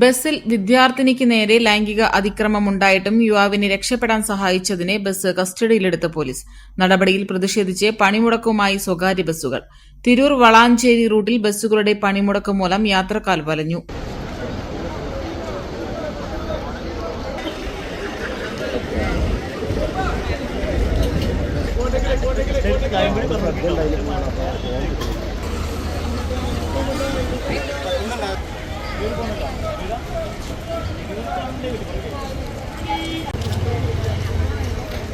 ബസ്സിൽ വിദ്യാർത്ഥിനിക്ക് നേരെ ലൈംഗിക അതിക്രമം ഉണ്ടായിട്ടും യുവാവിനെ രക്ഷപ്പെടാൻ സഹായിച്ചതിനെ ബസ് കസ്റ്റഡിയിലെടുത്ത പോലീസ്. നടപടിയിൽ പ്രതിഷേധിച്ച് പണിമുടക്കുമായി സ്വകാര്യ ബസ്സുകൾ. തിരൂർ വളാഞ്ചേരി റൂട്ടിൽ ബസ്സുകളുടെ പണിമുടക്ക് മൂലം യാത്രക്കാർ വലഞ്ഞു.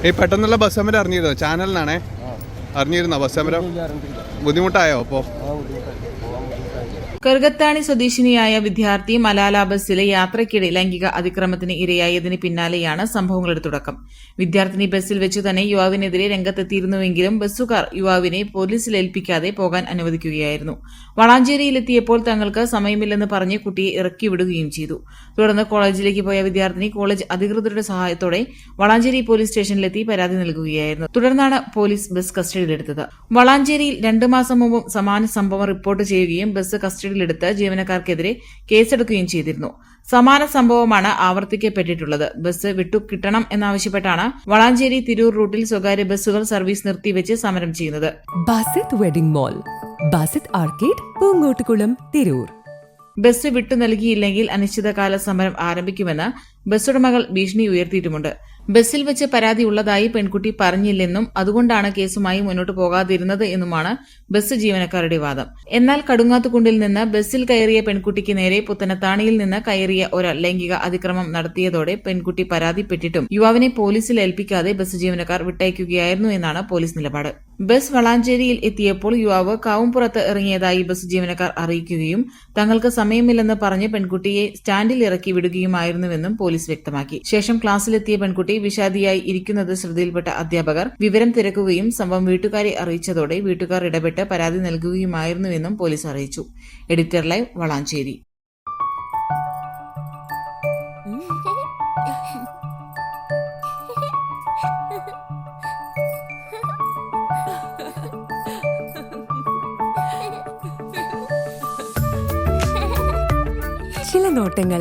ഈ പെട്ടെന്നുള്ള ബസ് സമരം അറിഞ്ഞിരുന്നോ ചാനലിനാണേ അറിഞ്ഞിരുന്നോ ബസ് സമരം ബുദ്ധിമുട്ടായോ അപ്പോൾ കറുകത്താണി സ്വദേശിനിയായ വിദ്യാർത്ഥി മലാല ബസ്സിലെ യാത്രയ്ക്കിടെ ലൈംഗിക അതിക്രമത്തിന് ഇരയായതിന് പിന്നാലെയാണ് സംഭവങ്ങളുടെ തുടക്കം. വിദ്യാർത്ഥിനി ബസ്സിൽ വെച്ച് തന്നെ യുവാവിനെതിരെ രംഗത്തെത്തിയിരുന്നുവെങ്കിലും ബസ്സുകാർ യുവാവിനെ പോലീസിൽ ഏൽപ്പിക്കാതെ പോകാൻ അനുവദിക്കുകയായിരുന്നു. വളാഞ്ചേരിയിലെത്തിയപ്പോൾ തങ്ങൾക്ക് സമയമില്ലെന്ന് പറഞ്ഞ് കുട്ടിയെ ഇറക്കിവിടുകയും ചെയ്തു. തുടർന്ന് കോളേജിലേക്ക് പോയ വിദ്യാർത്ഥിനി കോളേജ് അധികൃതരുടെ സഹായത്തോടെ വളാഞ്ചേരി പോലീസ് സ്റ്റേഷനിലെത്തി പരാതി നൽകുകയായിരുന്നു. തുടർന്നാണ് പോലീസ് ബസ് കസ്റ്റഡിയിലെടുത്തത്. വളാഞ്ചേരിയിൽ രണ്ടു മാസം മുമ്പും സമാന സംഭവം റിപ്പോർട്ട് ചെയ്യുകയും ബസ് കസ്റ്റഡിയിലെടുത്ത് ജീവനക്കാർക്കെതിരെ കേസെടുക്കുകയും ചെയ്തിരുന്നു. സമാന സംഭവമാണ് ആവർത്തിക്കപ്പെട്ടിട്ടുള്ളത്. ബസ് വിട്ടു വിട്ടുകിട്ടണം എന്നാവശ്യപ്പെട്ടാണ് വളാഞ്ചേരി തിരൂർ റൂട്ടിൽ സ്വകാര്യ ബസ്സുകൾ സർവീസ് നിർത്തിവെച്ച് സമരം ചെയ്യുന്നത്. Basith wedding mall Basith arcade Poonkottukulam Tirur. Bus വിട്ടു നൽകിയില്ലെങ്കിൽ അനിശ്ചിതകാല സമരം ആരംഭിക്കുമെന്ന് ബസ്സുടമകൾ ഭീഷണി ഉയർത്തിയിട്ടുമുണ്ട്. ബസ്സിൽ വെച്ച് പരാതി ഉള്ളതായി പെൺകുട്ടി പറഞ്ഞില്ലെന്നും അതുകൊണ്ടാണ് കേസുമായി മുന്നോട്ട് പോകാതിരുന്നത് എന്നുമാണ് ബസ് ജീവനക്കാരുടെ വാദം. എന്നാൽ കടുങ്ങാത്തുകുണ്ടിൽ നിന്ന് ബസ്സിൽ കയറിയ പെൺകുട്ടിക്ക് നേരെ പുത്തനത്താണിയിൽ നിന്ന് കയറിയ ഒരാൾ ലൈംഗിക അതിക്രമം നടത്തിയതോടെ പെൺകുട്ടി പരാതിപ്പെട്ടിട്ടും യുവാവിനെ പോലീസിൽ ഏൽപ്പിക്കാതെ ബസ് ജീവനക്കാർ വിട്ടയക്കുകയായിരുന്നു എന്നാണ് പോലീസ് നിലപാട്. ബസ് വളാഞ്ചേരിയിൽ എത്തിയപ്പോൾ യുവാവ് കാവുംപുറത്ത് ഇറങ്ങിയതായി ബസ് ജീവനക്കാർ അറിയിക്കുകയും തങ്ങൾക്ക് സമയമില്ലെന്ന് പറഞ്ഞ് പെൺകുട്ടിയെ സ്റ്റാൻഡിൽ ഇറക്കി വിടുകയുമായിരുന്നുവെന്നും പോലീസ് വ്യക്തമാക്കി. ശേഷം ക്ലാസ്സിലെത്തിയ പെൺകുട്ടി വിഷാദിയായി ഇരിക്കുന്നത് ശ്രദ്ധയിൽപ്പെട്ട അധ്യാപകർ വിവരം തിരക്കുകയും സംഭവം വീട്ടുകാരെ അറിയിച്ചതോടെ വീട്ടുകാർ ഇടപെട്ട് പരാതി നൽകുകയുമായിരുന്നുവെന്നും പോലീസ് അറിയിച്ചു. Editor live Valanchery. ചില നോട്ടങ്ങൾ